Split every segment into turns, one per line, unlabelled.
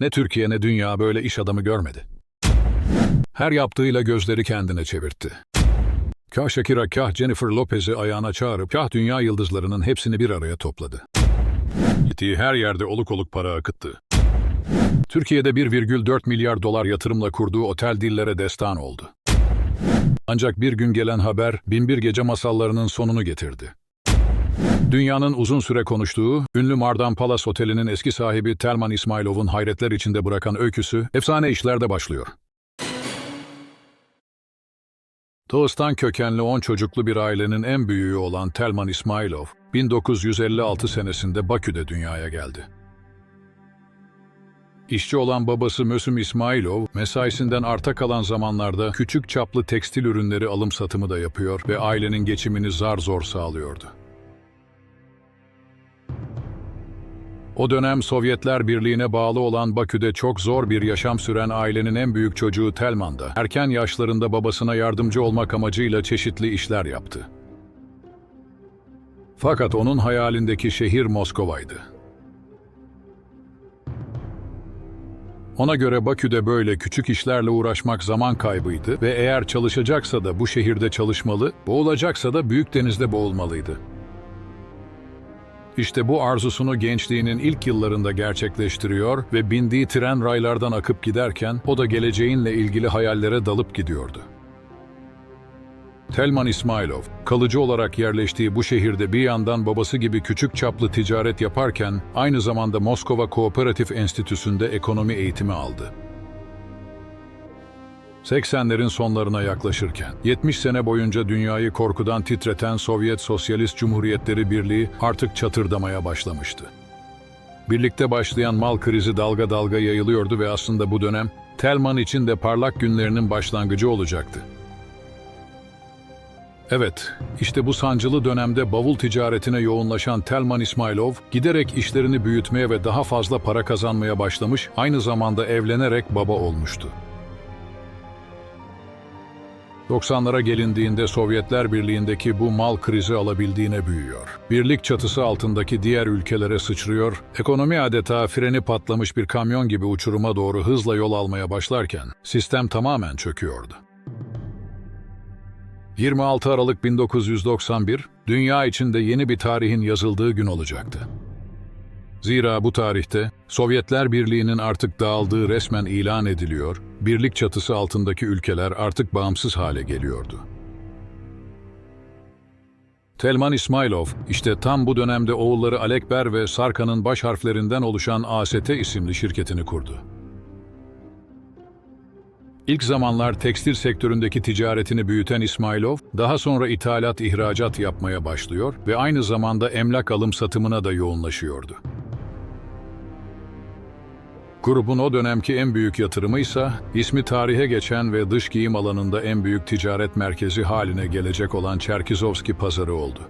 Ne Türkiye ne dünya böyle iş adamı görmedi. Her yaptığıyla gözleri kendine çevirtti. Kah Shakira, kah Jennifer Lopez'i ayağına çağırıp kah dünya yıldızlarının hepsini bir araya topladı. Gittiği her yerde oluk oluk para akıttı. Türkiye'de 1,4 milyar dolar yatırımla kurduğu otel dillere destan oldu. Ancak bir gün gelen haber binbir gece masallarının sonunu getirdi. Dünyanın uzun süre konuştuğu, ünlü Mardan Palace Oteli'nin eski sahibi Telman İsmailov'un hayretler içinde bırakan öyküsü, efsane işlerde başlıyor. Dağıstan kökenli 10 çocuklu bir ailenin en büyüğü olan Telman İsmailov, 1956 senesinde Bakü'de dünyaya geldi. İşçi olan babası Mösüm İsmailov, mesaisinden arta kalan zamanlarda küçük çaplı tekstil ürünleri alım satımı da yapıyor ve ailenin geçimini zar zor sağlıyordu. O dönem Sovyetler Birliği'ne bağlı olan Bakü'de çok zor bir yaşam süren ailenin en büyük çocuğu Telman da erken yaşlarında babasına yardımcı olmak amacıyla çeşitli işler yaptı. Fakat onun hayalindeki şehir Moskova'ydı. Ona göre Bakü'de böyle küçük işlerle uğraşmak zaman kaybıydı ve eğer çalışacaksa da bu şehirde çalışmalı, boğulacaksa da büyük denizde boğulmalıydı. İşte bu arzusunu gençliğinin ilk yıllarında gerçekleştiriyor ve bindiği tren raylardan akıp giderken o da geleceğinle ilgili hayallere dalıp gidiyordu. Telman İsmailov, kalıcı olarak yerleştiği bu şehirde bir yandan babası gibi küçük çaplı ticaret yaparken aynı zamanda Moskova Kooperatif Enstitüsü'nde ekonomi eğitimi aldı. 80'lerin sonlarına yaklaşırken, 70 sene boyunca dünyayı korkudan titreten Sovyet Sosyalist Cumhuriyetleri Birliği artık çatırdamaya başlamıştı. Birlikte başlayan mal krizi dalga dalga yayılıyordu ve aslında bu dönem Telman için de parlak günlerinin başlangıcı olacaktı. Evet, işte bu sancılı dönemde bavul ticaretine yoğunlaşan Telman İsmailov, giderek işlerini büyütmeye ve daha fazla para kazanmaya başlamış, aynı zamanda evlenerek baba olmuştu. 90'lara gelindiğinde Sovyetler Birliği'ndeki bu mal krizi alabildiğine büyüyor. Birlik çatısı altındaki diğer ülkelere sıçrıyor, ekonomi adeta freni patlamış bir kamyon gibi uçuruma doğru hızla yol almaya başlarken sistem tamamen çöküyordu. 26 Aralık 1991, dünya içinde yeni bir tarihin yazıldığı gün olacaktı. Zira bu tarihte Sovyetler Birliği'nin artık dağıldığı resmen ilan ediliyor, birlik çatısı altındaki ülkeler artık bağımsız hale geliyordu. Telman İsmailov, işte tam bu dönemde oğulları Alekber ve Sarkan'ın baş harflerinden oluşan AST isimli şirketini kurdu. İlk zamanlar tekstil sektöründeki ticaretini büyüten İsmailov, daha sonra ithalat ihracat yapmaya başlıyor ve aynı zamanda emlak alım satımına da yoğunlaşıyordu. Grubun o dönemki en büyük yatırımı ise ismi tarihe geçen ve dış giyim alanında en büyük ticaret merkezi haline gelecek olan Çerkizovski pazarı oldu.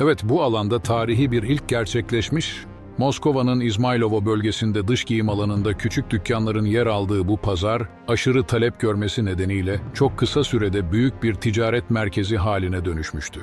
Evet bu alanda tarihi bir ilk gerçekleşmiş, Moskova'nın İzmaylovo bölgesinde dış giyim alanında küçük dükkanların yer aldığı bu pazar, aşırı talep görmesi nedeniyle çok kısa sürede büyük bir ticaret merkezi haline dönüşmüştü.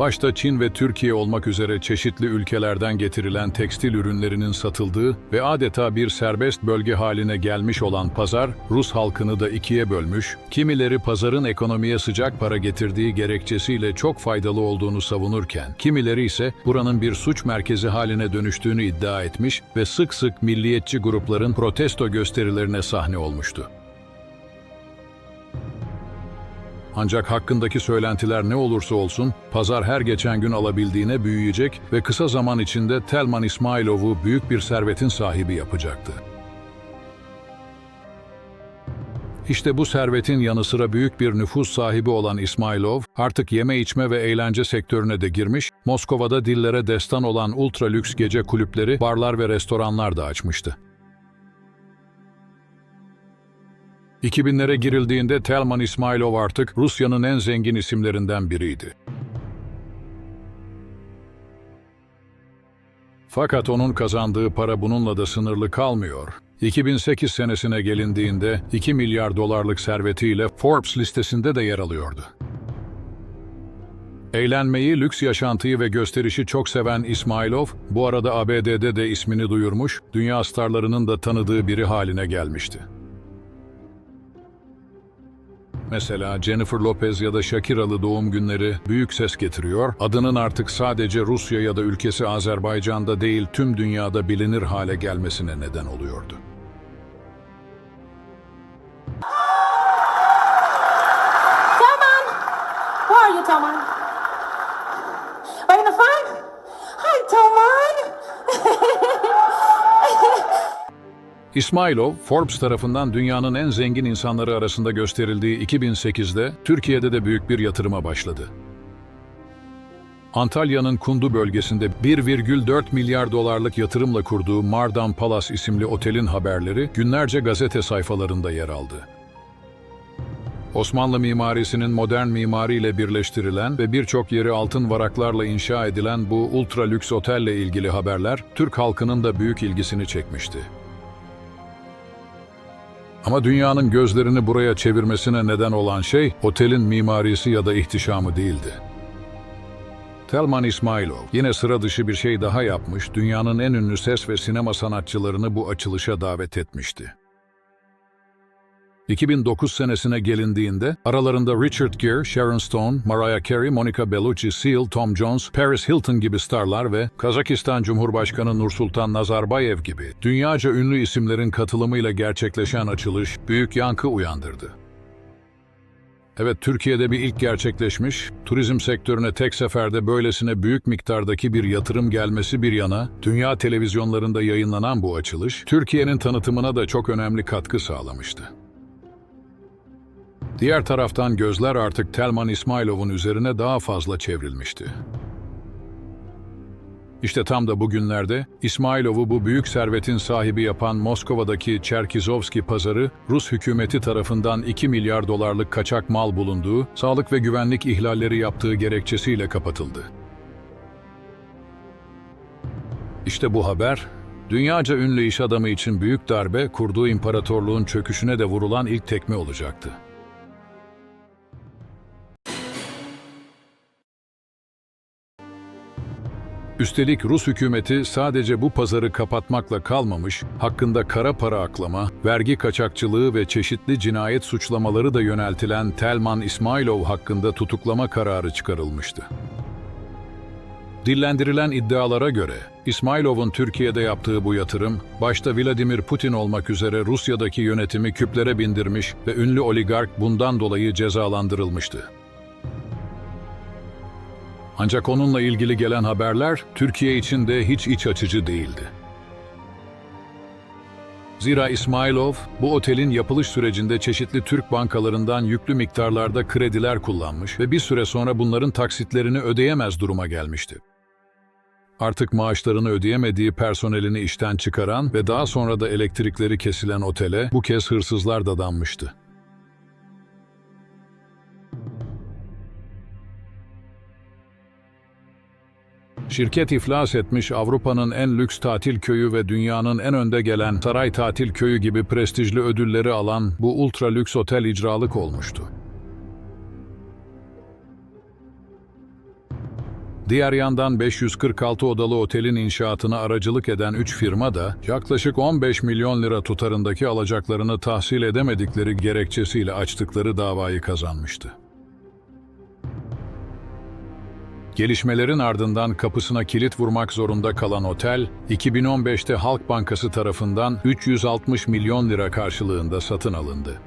Başta Çin ve Türkiye olmak üzere çeşitli ülkelerden getirilen tekstil ürünlerinin satıldığı ve adeta bir serbest bölge haline gelmiş olan pazar, Rus halkını da ikiye bölmüş, kimileri pazarın ekonomiye sıcak para getirdiği gerekçesiyle çok faydalı olduğunu savunurken, kimileri ise buranın bir suç merkezi haline dönüştüğünü iddia etmiş ve sık sık milliyetçi grupların protesto gösterilerine sahne olmuştu. Ancak hakkındaki söylentiler ne olursa olsun, pazar her geçen gün alabildiğine büyüyecek ve kısa zaman içinde Telman İsmailov'u büyük bir servetin sahibi yapacaktı. İşte bu servetin yanı sıra büyük bir nüfus sahibi olan İsmailov, artık yeme içme ve eğlence sektörüne de girmiş, Moskova'da dillere destan olan ultra lüks gece kulüpleri, barlar ve restoranlar da açmıştı. 2000'lere girildiğinde Telman İsmailov artık Rusya'nın en zengin isimlerinden biriydi. Fakat onun kazandığı para bununla da sınırlı kalmıyor. 2008 senesine gelindiğinde 2 milyar dolarlık servetiyle Forbes listesinde de yer alıyordu. Eğlenmeyi, lüks yaşantıyı ve gösterişi çok seven İsmailov, bu arada ABD'de de ismini duyurmuş, dünya starlarının da tanıdığı biri haline gelmişti. Mesela Jennifer Lopez ya da Shakira'lı doğum günleri büyük ses getiriyor, adının artık sadece Rusya ya da ülkesi Azerbaycan'da değil tüm dünyada bilinir hale gelmesine neden oluyordu.
You, Taman? Are you fine? Hi, Taman!
İsmailov, Forbes tarafından dünyanın en zengin insanları arasında gösterildiği 2008'de Türkiye'de de büyük bir yatırıma başladı. Antalya'nın Kundu bölgesinde 1,4 milyar dolarlık yatırımla kurduğu Mardan Palace isimli otelin haberleri günlerce gazete sayfalarında yer aldı. Osmanlı mimarisinin modern mimariyle birleştirilen ve birçok yeri altın varaklarla inşa edilen bu ultra lüks otelle ilgili haberler Türk halkının da büyük ilgisini çekmişti. Ama dünyanın gözlerini buraya çevirmesine neden olan şey otelin mimarisi ya da ihtişamı değildi. Telman İsmailov yine sıra dışı bir şey daha yapmış, dünyanın en ünlü ses ve sinema sanatçılarını bu açılışa davet etmişti. 2009 senesine gelindiğinde aralarında Richard Gere, Sharon Stone, Mariah Carey, Monica Bellucci, Seal, Tom Jones, Paris Hilton gibi starlar ve Kazakistan Cumhurbaşkanı Nursultan Nazarbayev gibi dünyaca ünlü isimlerin katılımıyla gerçekleşen açılış büyük yankı uyandırdı. Evet, Türkiye'de bir ilk gerçekleşmiş, turizm sektörüne tek seferde böylesine büyük miktardaki bir yatırım gelmesi bir yana, dünya televizyonlarında yayınlanan bu açılış, Türkiye'nin tanıtımına da çok önemli katkı sağlamıştı. Diğer taraftan gözler artık Telman İsmailov'un üzerine daha fazla çevrilmişti. İşte tam da bugünlerde İsmailov'u bu büyük servetin sahibi yapan Moskova'daki Çerkizovski pazarı Rus hükümeti tarafından 2 milyar dolarlık kaçak mal bulunduğu, sağlık ve güvenlik ihlalleri yaptığı gerekçesiyle kapatıldı. İşte bu haber, dünyaca ünlü iş adamı için büyük darbe, kurduğu imparatorluğun çöküşüne de vurulan ilk tekme olacaktı. Üstelik Rus hükümeti sadece bu pazarı kapatmakla kalmamış, hakkında kara para aklama, vergi kaçakçılığı ve çeşitli cinayet suçlamaları da yöneltilen Telman İsmailov hakkında tutuklama kararı çıkarılmıştı. Dillendirilen iddialara göre, İsmailov'un Türkiye'de yaptığı bu yatırım, başta Vladimir Putin olmak üzere Rusya'daki yönetimi küplere bindirmiş ve ünlü oligark bundan dolayı cezalandırılmıştı. Ancak onunla ilgili gelen haberler Türkiye için de hiç iç açıcı değildi. Zira İsmailov, bu otelin yapılış sürecinde çeşitli Türk bankalarından yüklü miktarlarda krediler kullanmış ve bir süre sonra bunların taksitlerini ödeyemez duruma gelmişti. Artık maaşlarını ödeyemediği personelini işten çıkaran ve daha sonra da elektrikleri kesilen otele bu kez hırsızlar dadanmıştı. Şirket iflas etmiş Avrupa'nın en lüks tatil köyü ve dünyanın en önde gelen saray tatil köyü gibi prestijli ödülleri alan bu ultra lüks otel icralık olmuştu. Diğer yandan 546 odalı otelin inşaatına aracılık eden 3 firma da yaklaşık 15 milyon lira tutarındaki alacaklarını tahsil edemedikleri gerekçesiyle açtıkları davayı kazanmıştı. Gelişmelerin ardından kapısına kilit vurmak zorunda kalan otel, 2015'te Halk Bankası tarafından 360 milyon lira karşılığında satın alındı.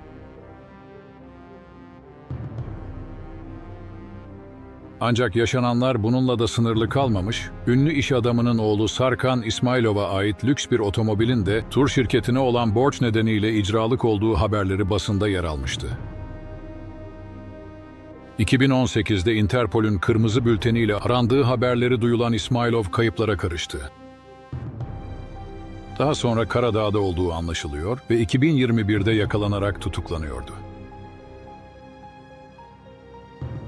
Ancak yaşananlar bununla da sınırlı kalmamış, ünlü iş adamının oğlu Sarkan İsmailov'a ait lüks bir otomobilin de tur şirketine olan borç nedeniyle icralık olduğu haberleri basında yer almıştı. 2018'de Interpol'ün kırmızı bülteniyle arandığı haberleri duyulan İsmailov kayıplara karıştı. Daha sonra Karadağ'da olduğu anlaşılıyor ve 2021'de yakalanarak tutuklanıyordu.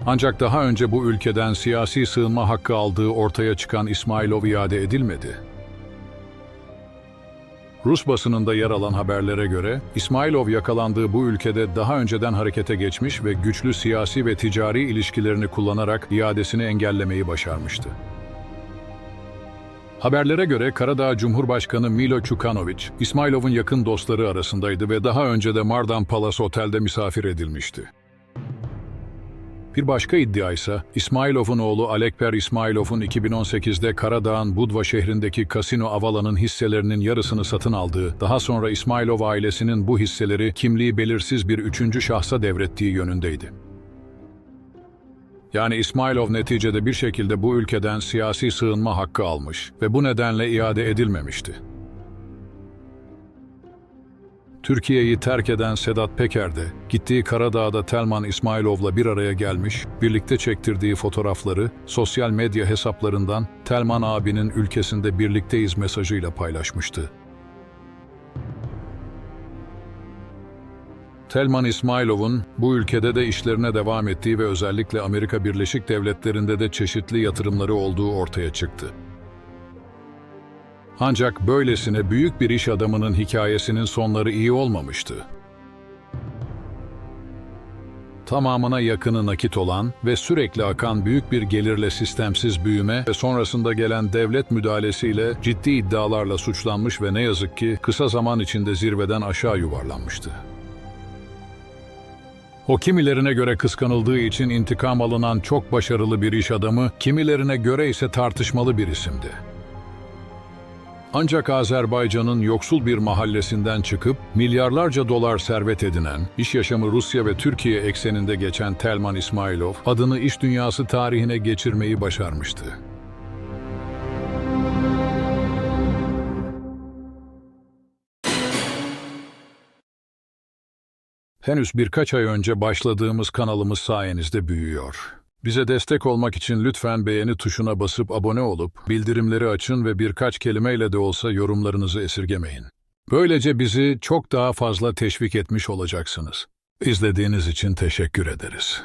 Ancak daha önce bu ülkeden siyasi sığınma hakkı aldığı ortaya çıkan İsmailov iade edilmedi. Rus basınında yer alan haberlere göre, İsmailov yakalandığı bu ülkede daha önceden harekete geçmiş ve güçlü siyasi ve ticari ilişkilerini kullanarak iadesini engellemeyi başarmıştı. Haberlere göre Karadağ Cumhurbaşkanı Milo Çukanoviç, İsmailov'un yakın dostları arasındaydı ve daha önce de Mardan Palace Otel'de misafir edilmişti. Bir başka iddia ise İsmailov'un oğlu Alekper İsmailov'un 2018'de Karadağ'ın Budva şehrindeki Casino Avala'nın hisselerinin yarısını satın aldığı, daha sonra İsmailov ailesinin bu hisseleri kimliği belirsiz bir üçüncü şahsa devrettiği yönündeydi. Yani İsmailov neticede bir şekilde bu ülkeden siyasi sığınma hakkı almış ve bu nedenle iade edilmemişti. Türkiye'yi terk eden Sedat Peker de gittiği Karadağ'da Telman İsmailov'la bir araya gelmiş, birlikte çektirdiği fotoğrafları sosyal medya hesaplarından Telman abinin ülkesinde birlikteyiz mesajıyla paylaşmıştı. Telman İsmailov'un bu ülkede de işlerine devam ettiği ve özellikle Amerika Birleşik Devletleri'nde de çeşitli yatırımları olduğu ortaya çıktı. Ancak böylesine büyük bir iş adamının hikayesinin sonları iyi olmamıştı. Tamamına yakını nakit olan ve sürekli akan büyük bir gelirle sistemsiz büyüme ve sonrasında gelen devlet müdahalesiyle ciddi iddialarla suçlanmış ve ne yazık ki kısa zaman içinde zirveden aşağı yuvarlanmıştı. O kimilerine göre kıskanıldığı için intikam alınan çok başarılı bir iş adamı, kimilerine göre ise tartışmalı bir isimdi. Ancak Azerbaycan'ın yoksul bir mahallesinden çıkıp milyarlarca dolar servet edinen, iş yaşamı Rusya ve Türkiye ekseninde geçen Telman İsmailov, adını iş dünyası tarihine geçirmeyi başarmıştı. Henüz birkaç ay önce başladığımız kanalımız sayenizde büyüyor. Bize destek olmak için lütfen beğeni tuşuna basıp abone olup bildirimleri açın ve birkaç kelimeyle de olsa yorumlarınızı esirgemeyin. Böylece bizi çok daha fazla teşvik etmiş olacaksınız. İzlediğiniz için teşekkür ederiz.